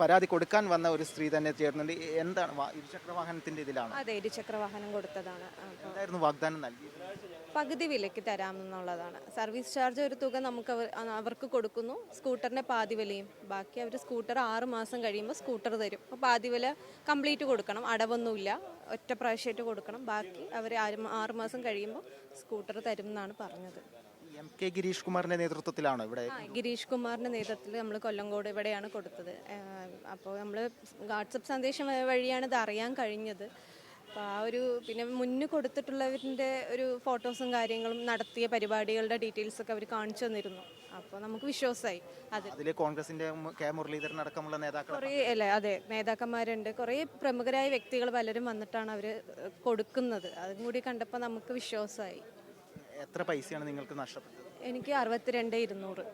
പരാതി കൊടുക്കാൻ വന്ന ഒരു സ്ത്രീ തന്നെ ചേർന്നുണ്ട്. എന്താണ് ഇരുചക്ര വാഹനത്തിന്റെ ഇതിലാണ്? അതെ ഇരുചക്ര വാഹനം കൊടുത്തതാണ് എന്തായിരുന്നു വാഗ്ദാനം നൽകി പകുതി വിലയ്ക്ക് തരാമെന്നുള്ളതാണ്. സർവീസ് ചാർജ് ഒരു തുക നമുക്ക് അവർക്ക് കൊടുക്കുന്നു. സ്കൂട്ടറിന്റെ പാതി വിലയും. ബാക്കി അവർ സ്കൂട്ടർ ആറ് മാസം കഴിയുമ്പോൾ സ്കൂട്ടർ തരും. അപ്പോൾ പാതി വില കംപ്ലീറ്റ് കൊടുക്കണം. അടവൊന്നുമില്ല. ഒറ്റ പ്രാവശ്യമായിട്ട് കൊടുക്കണം. ബാക്കി അവർ ആറ് മാസം കഴിയുമ്പോൾ സ്കൂട്ടർ തരും എന്നാണ് പറഞ്ഞത്. എം കെ ഗിരീഷ് കുമാറിന്റെ നേതൃത്വത്തിലാണ് ഇവിടെ? ഗിരീഷ് കുമാറിന്റെ നേതൃത്വത്തിൽ നമ്മൾ കൊല്ലംകോട് ഇവിടെയാണ് കൊടുത്തത്. അപ്പോൾ നമ്മൾ വാട്സപ്പ് സന്ദേശം വഴിയാണ് ഇത് അറിയാൻ കഴിഞ്ഞത്. അപ്പോൾ ആ ഒരു പിന്നെ മുന്നു കൊടുത്തിട്ടുള്ളവരിന്റെ ഒരു ഫോട്ടോസും കാര്യങ്ങളും നടത്തിയ പരിപാടികളുടെ ഡീറ്റെയിൽസ് ഒക്കെ അവർ കാണിച്ചു തന്നിരുന്നു. അപ്പോൾ നമുക്ക് വിശ്വാസമായി അത് അതിൽ കോൺഗ്രസിന്റെ കെ മുരളീധരൻ അടക്കമുള്ള നേതാക്കൾ കുറേ അല്ലേ അതെ നേതാക്കന്മാരുണ്ട്. കുറേ പ്രമുഖരായ വ്യക്തികൾ പലരും വന്നിട്ടാണ് അവർ കൊടുക്കുന്നത്. അതും കൂടി കണ്ടപ്പോൾ നമുക്ക് വിശ്വാസമായി എത്ര പൈസയാണ് നിങ്ങൾക്ക് നഷ്ടപ്പെട്ടത്? എനിക്ക് അറുപത്തിരണ്ട് ഇരുന്നൂറ്.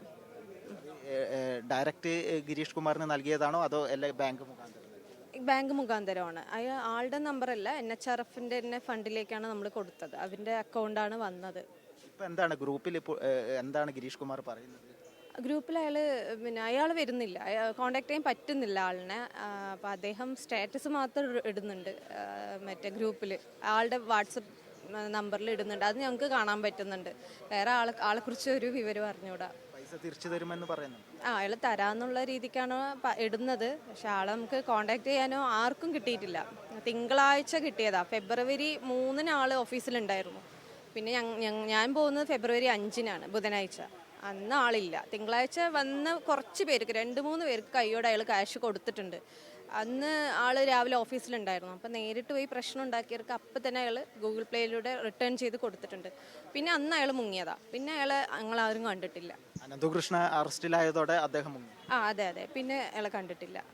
ഡയറക്റ്റ് ഗിരീഷ് കുമാറിന് നൽകിയതാണോ അതോ എല്ലാ ബാങ്ക് മുഖാന്തരം? ബാങ്ക് മുഖാന്തരമാണ്. അയാൾ ആളുടെ നമ്പറല്ല എൻ എച്ച് ആർ എഫിന്റെ തന്നെ ഫണ്ടിലേക്കാണ് നമ്മൾ കൊടുത്തത്. അവന്റെ അക്കൗണ്ടാണ് വന്നത്. ഇപ്പൊ എന്താണ് ഗ്രൂപ്പിൽ ഇപ്പോൾ എന്താണ് ഗിരീഷ് കുമാർ പറയുന്നത്? ഗ്രൂപ്പിൽ അയാൾ പിന്നെ അയാൾ വരുന്നില്ല. കോണ്ടാക്ട് ചെയ്യാൻ പറ്റുന്നില്ല ആളിനെ. അപ്പോൾ അദ്ദേഹം സ്റ്റാറ്റസ് മാത്രം ഇടുന്നുണ്ട് മറ്റേ ഗ്രൂപ്പിൽ ആളുടെ വാട്സപ്പ് നമ്പറിൽ ഇടുന്നുണ്ട്. അത് ഞങ്ങൾക്ക് കാണാൻ പറ്റുന്നുണ്ട്. വേറെ ആളെ കുറിച്ച് ഒരു വിവരം അറിഞ്ഞൂടാ. പൈസ തിരിച്ചു തരുമെന്ന് പറയുന്നു ആ അയാൾ തരാന്നുള്ള രീതിക്കാണ് ഇടുന്നത്. പക്ഷെ ആളെ നമുക്ക് കോണ്ടാക്ട് ചെയ്യാനോ ആർക്കും കിട്ടിയിട്ടില്ല. തിങ്കളാഴ്ച കിട്ടിയതാ. ഫെബ്രുവരി മൂന്നിന് ആൾ ഓഫീസിലുണ്ടായിരുന്നു. പിന്നെ ഞാൻ പോകുന്നത് ഫെബ്രുവരി അഞ്ചിനാണ് ബുധനാഴ്ച. അന്ന് ആളില്ല. തിങ്കളാഴ്ച വന്ന കുറച്ച് പേർക്ക് രണ്ട് മൂന്ന് പേർക്ക് കൈയോടെ അയാൾ ക്യാഷ് കൊടുത്തിട്ടുണ്ട്. അന്ന് ആൾ രാവിലെ ഓഫീസിലുണ്ടായിരുന്നു. അപ്പം നേരിട്ട് പോയി പ്രശ്നം ഉണ്ടാക്കിയവർക്ക് അപ്പം തന്നെ അയാൾ ഗൂഗിൾ പ്ലേയിലൂടെ റിട്ടേൺ ചെയ്ത് കൊടുത്തിട്ടുണ്ട്. പിന്നെ അന്ന് അയാൾ മുങ്ങിയതാ. പിന്നെ അയാൾ അയാളെ ആരും കണ്ടിട്ടില്ല. അനന്തകൃഷ്ണ അറസ്റ്റിലായതോടെ അദ്ദേഹം മുങ്ങി. ആ അതെ അതെ. പിന്നെ അയാളെ കണ്ടിട്ടില്ല.